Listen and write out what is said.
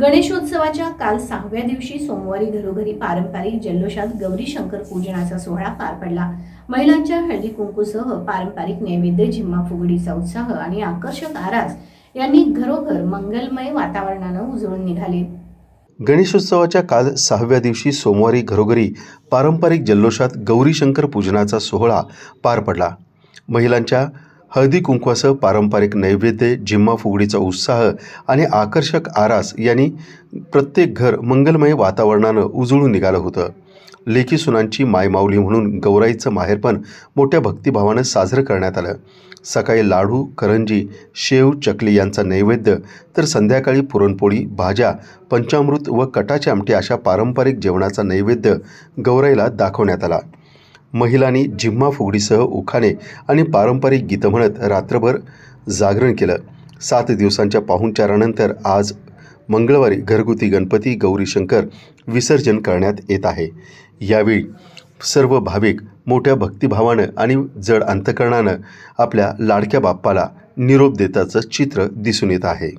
गणेशोत्सवाच्या काल सहाव्या दिवशी सोमवारी घरोघरी पारंपरिक जल्लोषात गौरी शंकर पूजनाचा सोहळा पार पडला. महिलांच्या हळदी कुंकूसह पारंपरिक नैवेद्य झिम्मा फुगडीचा उत्साह आणि आकर्षक आरास यांनी घरोघर मंगलमय वातावरणानं उजळून निघाले. गणेशोत्सवाच्या काल सहाव्या दिवशी सोमवारी घरोघरी पारंपरिक जल्लोषात गौरीशंकर पूजनाचा सोहळा पार पडला. महिलांच्या हळदी कुंकवासह पारंपरिक नैवेद्य जिम्मा फुगडीचा उत्साह आणि आकर्षक आरास यांनी प्रत्येक घर मंगलमय वातावरणानं उजळून निघालं होतं. लेखी सुनांची मायमाऊली म्हणून गौराईचं माहेरपण मोठ्या भक्तिभावानं साजरं करण्यात आलं. सकाळी लाडू करंजी शेव चकली यांचा नैवेद्य तर संध्याकाळी पुरणपोळी भाज्या पंचामृत व कटाचे आमटी अशा पारंपरिक जेवणाचा नैवेद्य गौराईला दाखवण्यात आला. महिलांनी जिम्मा फुगडीसह उखाणे आणि पारंपरिक गीतं म्हणत रात्रभर जागरण केलं. सात दिवसांच्या पाहुणचारानंतर आज मंगळवारी घरगुती गणपती गौरीशंकर विसर्जन करण्यात येत आहे. यावेळी सर्व भाविक मोठ्या भक्तिभावानं आणि जड अंतकरणानं आपल्या लाडक्या बाप्पाला निरोप देताचं चित्र दिसून येत आहे.